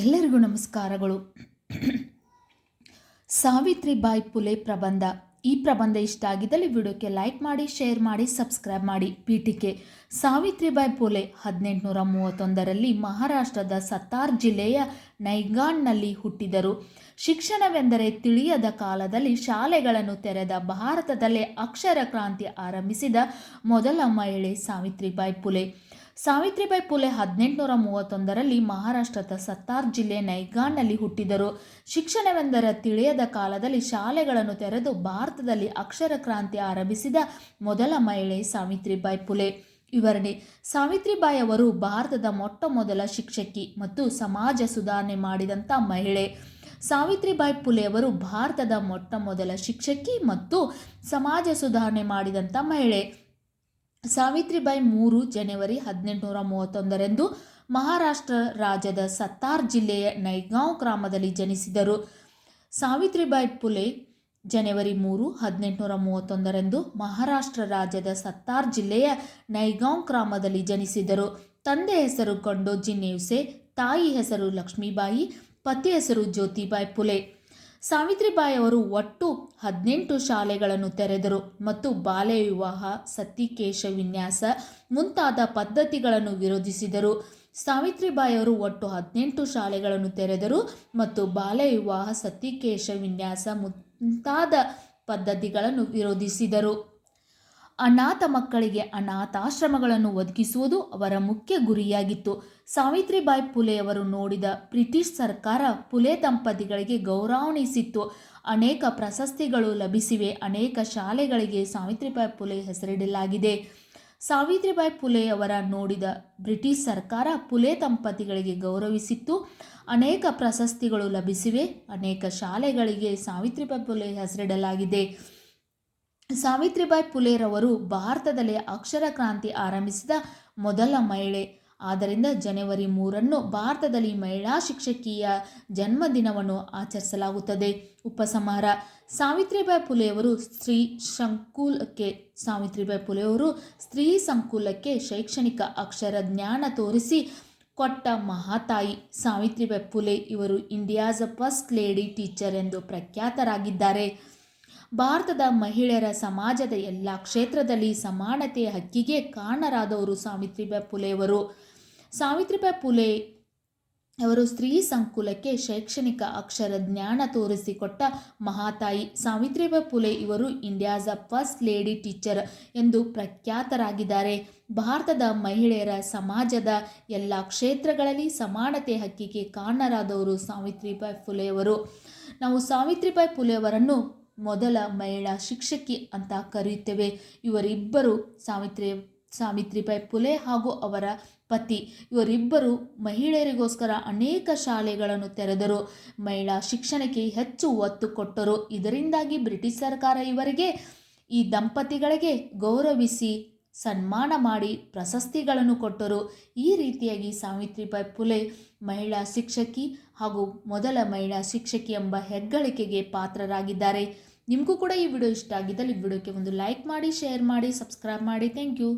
ಎಲ್ಲರಿಗೂ ನಮಸ್ಕಾರಗಳು. ಸಾವಿತ್ರಿಬಾಯಿ ಪುಲೆ ಪ್ರಬಂಧ. ಈ ಪ್ರಬಂಧ ಇಷ್ಟ ಆಗಿದ್ದಲ್ಲಿ ವಿಡಿಯೋಕ್ಕೆ ಲೈಕ್ ಮಾಡಿ, ಶೇರ್ ಮಾಡಿ, ಸಬ್ಸ್ಕ್ರೈಬ್ ಮಾಡಿ. ಪೀಠಿಕೆ ಸಾವಿತ್ರಿಬಾಯಿ ಪುಲೆ ಹದಿನೆಂಟುನೂರ ಮೂವತ್ತೊಂದರಲ್ಲಿ ಮಹಾರಾಷ್ಟ್ರದ ಸತ್ತಾರ್ ಜಿಲ್ಲೆಯ ನೈಗಾಂಡ್ನಲ್ಲಿ ಹುಟ್ಟಿದರು. ಶಿಕ್ಷಣವೆಂದರೆ ತಿಳಿಯದ ಕಾಲದಲ್ಲಿ ಶಾಲೆಗಳನ್ನು ತೆರೆದ ಭಾರತದಲ್ಲೇ ಅಕ್ಷರ ಕ್ರಾಂತಿ ಆರಂಭಿಸಿದ ಮೊದಲ ಮಹಿಳೆ ಸಾವಿತ್ರಿಬಾಯಿ ಪುಲೆ. ಸಾವಿತ್ರಿಬಾಯಿ ಪುಲೆ ಹದಿನೆಂಟುನೂರ ಮೂವತ್ತೊಂದರಲ್ಲಿ ಮಹಾರಾಷ್ಟ್ರದ ಸತ್ತಾರ್ ಜಿಲ್ಲೆ ನೈಗಾನ್ನಲ್ಲಿ ಹುಟ್ಟಿದರು. ಶಿಕ್ಷಣವೆಂದರ ತಿಳಿಯದ ಕಾಲದಲ್ಲಿ ಶಾಲೆಗಳನ್ನು ತೆರೆದು ಭಾರತದಲ್ಲಿ ಅಕ್ಷರ ಕ್ರಾಂತಿ ಆರಂಭಿಸಿದ ಮೊದಲ ಮಹಿಳೆ ಸಾವಿತ್ರಿಬಾಯಿ ಪುಲೆ. ವಿವರಣೆ, ಸಾವಿತ್ರಿಬಾಯಿ ಅವರು ಭಾರತದ ಮೊಟ್ಟ ಮೊದಲ ಶಿಕ್ಷಕಿ ಮತ್ತು ಸಮಾಜ ಸುಧಾರಣೆ ಮಾಡಿದಂಥ ಮಹಿಳೆ. ಸಾವಿತ್ರಿಬಾಯಿ ಪುಲೆ ಅವರು ಭಾರತದ ಮೊಟ್ಟ ಮೊದಲ ಶಿಕ್ಷಕಿ ಮತ್ತು ಸಮಾಜ ಸುಧಾರಣೆ ಮಾಡಿದಂಥ ಮಹಿಳೆ. ಸಾವಿತ್ರಿಬಾಯಿ ಮೂರು ಜನವರಿ ಹದಿನೆಂಟುನೂರ ಮೂವತ್ತೊಂದರಂದು ಮಹಾರಾಷ್ಟ್ರ ರಾಜ್ಯದ ಸತ್ತಾರ್ ಜಿಲ್ಲೆಯ ನೈಗಾಂವ್ ಗ್ರಾಮದಲ್ಲಿ ಜನಿಸಿದರು. ಸಾವಿತ್ರಿಬಾಯಿ ಪುಲೆ ಜನವರಿ ಮೂರು ಹದಿನೆಂಟುನೂರ ಮೂವತ್ತೊಂದರಂದು ಮಹಾರಾಷ್ಟ್ರ ರಾಜ್ಯದ ಸತ್ತಾರ್ ಜಿಲ್ಲೆಯ ನೈಗಾಂವ್ ಗ್ರಾಮದಲ್ಲಿ ಜನಿಸಿದರು. ತಂದೆ ಹೆಸರು ಕೊಂಡೋಜಿ ನೇವ್ಸೆ, ತಾಯಿ ಹೆಸರು ಲಕ್ಷ್ಮೀಬಾಯಿ, ಪತಿ ಹೆಸರು ಜ್ಯೋತಿಬಾಯಿ ಪುಲೆ. ಸಾವಿತ್ರಿಬಾಯಿ ಅವರು ಒಟ್ಟು ಹದಿನೆಂಟು ಶಾಲೆಗಳನ್ನು ತೆರೆದರು ಮತ್ತು ಬಾಲ್ಯ ವಿವಾಹ ಸತ್ಯಕೇಶ ವಿನ್ಯಾಸ ಮುಂತಾದ ಪದ್ಧತಿಗಳನ್ನು ವಿರೋಧಿಸಿದರು. ಸಾವಿತ್ರಿಬಾಯಿ ಅವರು ಒಟ್ಟು ಹದಿನೆಂಟು ಶಾಲೆಗಳನ್ನು ತೆರೆದರು ಮತ್ತು ಬಾಲ್ಯ ವಿವಾಹ, ಸತಿಕೇಶ ವಿನ್ಯಾಸ ಮುಂತಾದ ಪದ್ಧತಿಗಳನ್ನು ವಿರೋಧಿಸಿದರು. ಅನಾಥ ಮಕ್ಕಳಿಗೆ ಅನಾಥಾಶ್ರಮಗಳನ್ನು ಒದಗಿಸುವುದು ಅವರ ಮುಖ್ಯ ಗುರಿಯಾಗಿತ್ತು. ಸಾವಿತ್ರಿಬಾಯಿ ಪುಲೆಯವರು ನೋಡಿದ ಬ್ರಿಟಿಷ್ ಸರ್ಕಾರ ಪುಲೆ ದಂಪತಿಗಳಿಗೆ ಗೌರವಣಿಸಿತ್ತು ಅನೇಕ ಪ್ರಶಸ್ತಿಗಳು ಲಭಿಸಿವೆ, ಅನೇಕ ಶಾಲೆಗಳಿಗೆ ಸಾವಿತ್ರಿಬಾಯಿ ಪುಲೆ ಹೆಸರಿಡಲಾಗಿದೆ. ಸಾವಿತ್ರಿಬಾಯಿ ಪುಲೆಯವರ ನೋಡಿದ ಬ್ರಿಟಿಷ್ ಸರ್ಕಾರ ಪುಲೆ ದಂಪತಿಗಳಿಗೆ ಗೌರವಿಸಿತ್ತು. ಅನೇಕ ಪ್ರಶಸ್ತಿಗಳು ಲಭಿಸಿವೆ, ಅನೇಕ ಶಾಲೆಗಳಿಗೆ ಸಾವಿತ್ರಿಬಾಯಿ ಪುಲೆ ಹೆಸರಿಡಲಾಗಿದೆ. ಸಾವಿತ್ರಿಬಾಯಿ ಪುಲೆರವರು ಭಾರತದಲ್ಲಿ ಅಕ್ಷರ ಕ್ರಾಂತಿ ಆರಂಭಿಸಿದ ಮೊದಲ ಮಹಿಳೆ. ಆದ್ದರಿಂದ ಜನವರಿ ಮೂರನ್ನು ಭಾರತದಲ್ಲಿ ಮಹಿಳಾ ಶಿಕ್ಷಕಿಯ ಜನ್ಮದಿನವನ್ನು ಆಚರಿಸಲಾಗುತ್ತದೆ. ಉಪಸಂಹಾರ. ಸಾವಿತ್ರಿಬಾಯಿ ಪುಲೆಯವರು ಸ್ತ್ರೀ ಸಂಕುಲಕ್ಕೆ, ಸಾವಿತ್ರಿಬಾಯಿ ಪುಲೆಯವರು ಸ್ತ್ರೀ ಸಂಕುಲಕ್ಕೆ ಶೈಕ್ಷಣಿಕ ಅಕ್ಷರ ಜ್ಞಾನ ತೋರಿಸಿ ಕೊಟ್ಟ ಮಹಾತಾಯಿ. ಸಾವಿತ್ರಿಬಾಯಿ ಪುಲೆ ಇವರು ಇಂಡಿಯಾಸ್ ಫಸ್ಟ್ ಲೇಡಿ ಟೀಚರ್ ಎಂದು ಪ್ರಖ್ಯಾತರಾಗಿದ್ದಾರೆ. ಭಾರತದ ಮಹಿಳೆಯರ ಸಮಾಜದ ಎಲ್ಲ ಕ್ಷೇತ್ರದಲ್ಲಿ ಸಮಾನತೆಯ ಹಕ್ಕಿಗೆ ಕಾರಣರಾದವರು ಸಾವಿತ್ರಿಬಾಯಿ ಪುಲೆಯವರು. ಸಾವಿತ್ರಿಬಾಯಿ ಪುಲೆ ಅವರು ಸ್ತ್ರೀ ಸಂಕುಲಕ್ಕೆ ಶೈಕ್ಷಣಿಕ ಅಕ್ಷರ ಜ್ಞಾನ ತೋರಿಸಿಕೊಟ್ಟ ಮಹಾತಾಯಿ. ಸಾವಿತ್ರಿಬಾಯಿ ಪುಲೆ ಇವರು ಇಂಡಿಯಾಸ್ ಫಸ್ಟ್ ಲೇಡಿ ಟೀಚರ್ ಎಂದು ಪ್ರಖ್ಯಾತರಾಗಿದ್ದಾರೆ. ಭಾರತದ ಮಹಿಳೆಯರ ಸಮಾಜದ ಎಲ್ಲ ಕ್ಷೇತ್ರಗಳಲ್ಲಿ ಸಮಾನತೆ ಹಕ್ಕಿಗೆ ಕಾರಣರಾದವರು ಸಾವಿತ್ರಿಬಾಯಿ ಪುಲೆಯವರು. ನಾವು ಸಾವಿತ್ರಿಬಾಯಿ ಪುಲೆಯವರನ್ನು ಮೊದಲ ಮಹಿಳಾ ಶಿಕ್ಷಕಿ ಅಂತ ಕರೆಯುತ್ತೇವೆ. ಇವರಿಬ್ಬರು ಸಾವಿತ್ರಿ, ಸಾವಿತ್ರಿಬಾಯಿ ಪುಲೆ ಹಾಗೂ ಅವರ ಪತಿ. ಇವರಿಬ್ಬರು ಮಹಿಳೆಯರಿಗೋಸ್ಕರ ಅನೇಕ ಶಾಲೆಗಳನ್ನು ತೆರೆದರು. ಮಹಿಳಾ ಶಿಕ್ಷಣಕ್ಕೆ ಹೆಚ್ಚು ಒತ್ತು ಕೊಟ್ಟರು. ಇದರಿಂದಾಗಿ ಬ್ರಿಟಿಷ್ ಸರ್ಕಾರ ಇವರಿಗೆ ಈ ದಂಪತಿಗಳಿಗೆ ಗೌರವಿಸಿ ಸನ್ಮಾನ ಮಾಡಿ ಪ್ರಶಸ್ತಿಗಳನ್ನು ಕೊಟ್ಟರು. ಈ ರೀತಿಯಾಗಿ ಸಾವಿತ್ರಿಬಾಯಿ ಪುಲೆ ಮಹಿಳಾ ಶಿಕ್ಷಕಿ ಹಾಗೂ ಮೊದಲ ಮಹಿಳಾ ಶಿಕ್ಷಕಿ ಎಂಬ ಹೆಗ್ಗಳಿಕೆಗೆ ಪಾತ್ರರಾಗಿದ್ದಾರೆ. ನಿಮಗೂ ಕೂಡ ಈ ವಿಡಿಯೋ ಇಷ್ಟ ಆಗಿದ್ದಲ್ಲಿ ವಿಡಿಯೋಕ್ಕೆ ಒಂದು ಲೈಕ್ ಮಾಡಿ, ಶೇರ್ ಮಾಡಿ, ಸಬ್ಸ್ಕ್ರೈಬ್ ಮಾಡಿ. Thank you.